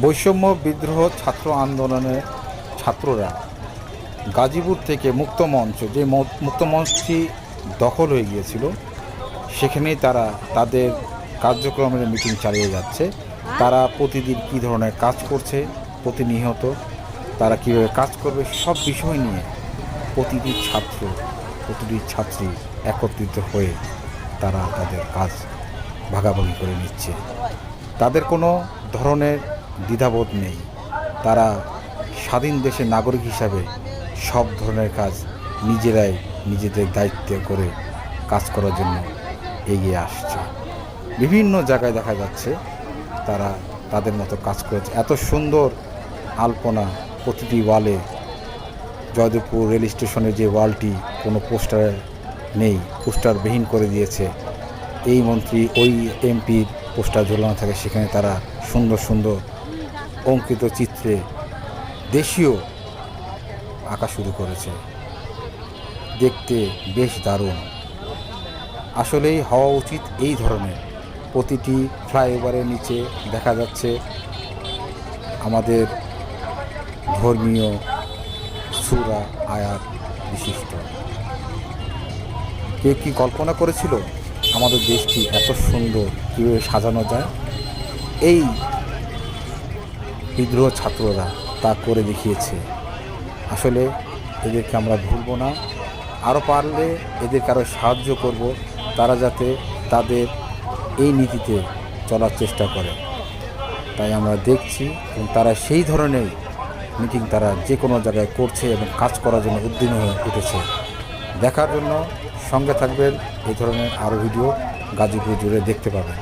বৈষম্য বিদ্রোহ ছাত্র আন্দোলনের ছাত্ররা গাজীপুর থেকে মুক্তমঞ্চ যে ম- মুক্তমঞ্চটি দখল হয়ে গিয়েছিল, সেখানেই তারা তাদের কার্যক্রমের মিটিং চালিয়ে যাচ্ছে। তারা প্রতিদিন কী ধরনের কাজ করছে, প্রতিনিয়ত তারা কীভাবে কাজ করবে, সব বিষয় নিয়ে প্রতিটি ছাত্র, প্রতিটি ছাত্রী একত্রিত হয়ে তারা তাদের কাজ ভাগাভাগি করে নিচ্ছে। তাদের কোনো ধরনের দ্বিধাবোধ নেই। তারা স্বাধীন দেশের নাগরিক হিসাবে সব ধরনের কাজ নিজেরাই নিজেদের দায়িত্বে করে কাজ করার জন্য এগিয়ে আসছে। বিভিন্ন জায়গায় দেখা যাচ্ছে তারা তাদের মতো কাজ করেছে। এত সুন্দর আলপনা প্রতিটি ওয়ালে জয়দেবপুর রেল স্টেশনের যে ওয়ালটি কোনো পোস্টার নেই পোস্টারবিহীন করে দিয়েছে। এই মন্ত্রী, ওই এমপির পোস্টার ঝোলানো থাকে, সেখানে তারা সুন্দর সুন্দর অঙ্কিত চিত্রে দেশীয় আঁকা শুরু করেছে। দেখতে বেশ দারুণ। আসলেই হওয়া উচিত এই ধরনের। প্রতিটি ফ্লাইওভারের নিচে দেখা যাচ্ছে আমাদের ধর্মীয় সুরা, আয়াত বিশিষ্ট। কে কি কল্পনা করেছিল? আমাদের দেশটি এত সুন্দর, কীভাবে সাজানো যায়? এই বিদ্রোহ ছাত্ররা তা করে দেখিয়েছে। আসলে এদেরকে আমরা ভুলব না। আরও পারলে এদেরকে আরও সাহায্য করব, তারা যাতে তাদের এই নীতিতে চলার চেষ্টা করে। তাই আমরা দেখছি এবং তারা সেই ধরনের মিটিং তারা যে কোনো জায়গায় করছে এবং কাজ করার জন্য উদ্যমী হয়ে উঠেছে। দেখার জন্য সঙ্গে থাকবেন এই ধরনের আরও ভিডিও গাজীপুর জুড়ে দেখতে পাবেন।